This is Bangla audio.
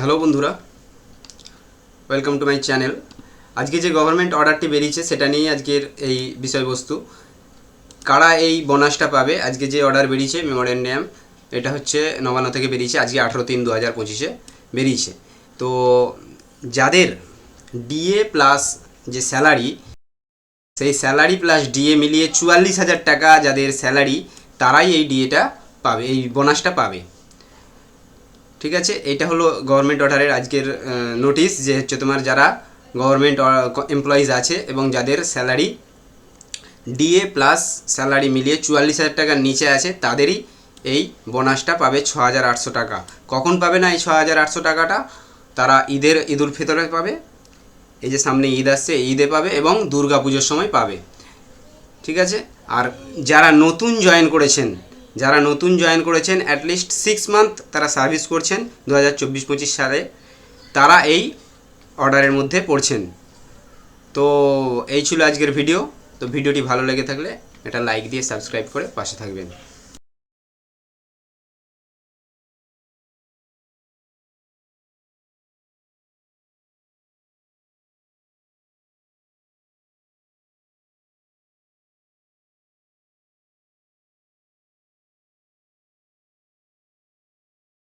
হ্যালো বন্ধুরা ওয়েলকাম টু মাই চ্যানেল আজকে যে গভর্নমেন্ট অর্ডারটি বেরিয়েছে, সেটা নিয়েই আজকের এই বিষয়বস্তু। কারা এই বোনাসটা পাবে? আজকে যে অর্ডার বেরিয়েছে মেমোরেন্ডিয়াম এটা হচ্ছে নবান্ন থেকে বেরিয়েছে, আজকে আঠেরো তিন দু হাজার পঁচিশে বেরিয়েছে। তো যাদের ডিএ প্লাস যে স্যালারি সেই স্যালারি প্লাস ডিএ মিলিয়ে চুয়াল্লিশ হাজার টাকা যাদের স্যালারি তারাই এই ডিএটা পাবে, এই বোনাসটা পাবে। ঠিক আছে? এটা হলো গভর্নমেন্ট অর্ডারের আজকের নোটিশ যে হচ্ছে তোমার যারা গভর্নমেন্ট এমপ্লয়িজ আছে এবং যাদের স্যালারি ডিএ প্লাস স্যালারি মিলিয়ে চুয়াল্লিশ হাজার টাকার নিচে আছে, তাদেরই এই বোনাসটা পাবে ছ হাজার আটশো টাকা। কখন পাবে না এই ছ হাজার আটশো টাকাটা? তারা ঈদের, ঈদ উল ফিতরে পাবে। এই যে সামনে ঈদ আসছে ঈদে পাবে এবং দুর্গা পুজোর সময় পাবে। ঠিক আছে? আর যারা নতুন জয়েন করেছেন যারা নতুন জয়েন করেছেন অ্যাটলিস্ট সিক্স মান্থ তারা সার্ভিস করছেন দু হাজার চব্বিশ পঁচিশ সালে। তারা এই অর্ডারের মধ্যে পড়ছেন। তো এই ছিল আজকের ভিডিও তো ভিডিওটি ভালো লেগে থাকলে এটা লাইক দিয়ে সাবস্ক্রাইব করে পাশে থাকবেন।